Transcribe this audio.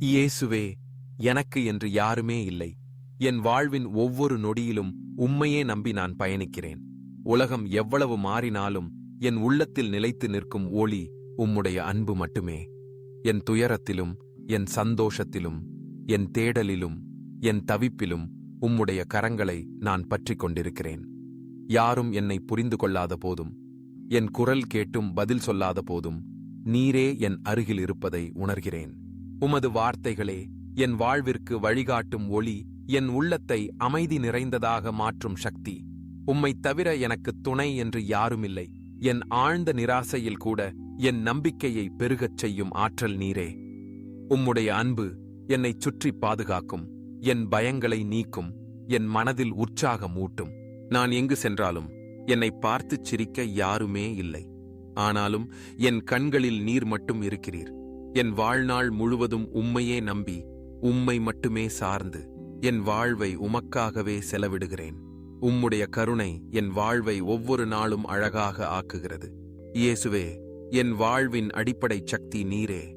இயேசுவே எனக்கு என்று யாருமே இல்லை. என் வாழ்வின் ஒவ்வொரு நொடியிலும் உம்மையே நம்பி நான் பயணிக்கிறேன். உலகம் எவ்வளவு மாறினாலும் என் உள்ளத்தில் நிலைத்து நிற்கும் ஒளி உம்முடைய அன்பு மட்டுமே. என் துயரத்திலும் என் சந்தோஷத்திலும் என் தேடலிலும் என் தவிப்பிலும் உம்முடைய கரங்களை நான் பற்றிக் கொண்டிருக்கிறேன். யாரும் என்னை புரிந்து கொள்ளாத போதும் என் குரல் கேட்டும் பதில் சொல்லாத போதும் நீரே என் அருகில் இருப்பதை உணர்கிறேன். உமது வார்த்தைகளே என் வாழ்விற்கு வழிகாட்டும் ஒளி என் உள்ளத்தை அமைதி நிறைந்ததாக மாற்றும் சக்தி. உம்மைத் தவிர எனக்கு துணை என்று யாருமில்லை. என் ஆழ்ந்த நிராசையில் கூட என் நம்பிக்கையை பெருகச் செய்யும் ஆற்றல் நீரே. உம்முடைய அன்பு என்னைச் சுற்றி பாதுகாக்கும் என் பயங்களை நீக்கும் என் மனதில் உற்சாகம் ஊட்டும். நான் எங்கு சென்றாலும் என்னை பார்த்துச் சிரிக்க யாருமே இல்லை. ஆனாலும் என் கண்களில் நீர் மட்டும் இருக்கிறீர். என் வாழ்நாள் முழுவதும் உம்மையே நம்பி உம்மை மட்டுமே சார்ந்து என் வாழ்வை உமக்காகவே செலவிடுகிறேன். உம்முடைய கருணை என் வாழ்வை ஒவ்வொரு நாளும் அழகாக ஆக்குகிறது. இயேசுவே என் வாழ்வின் அடிப்படை சக்தி நீரே.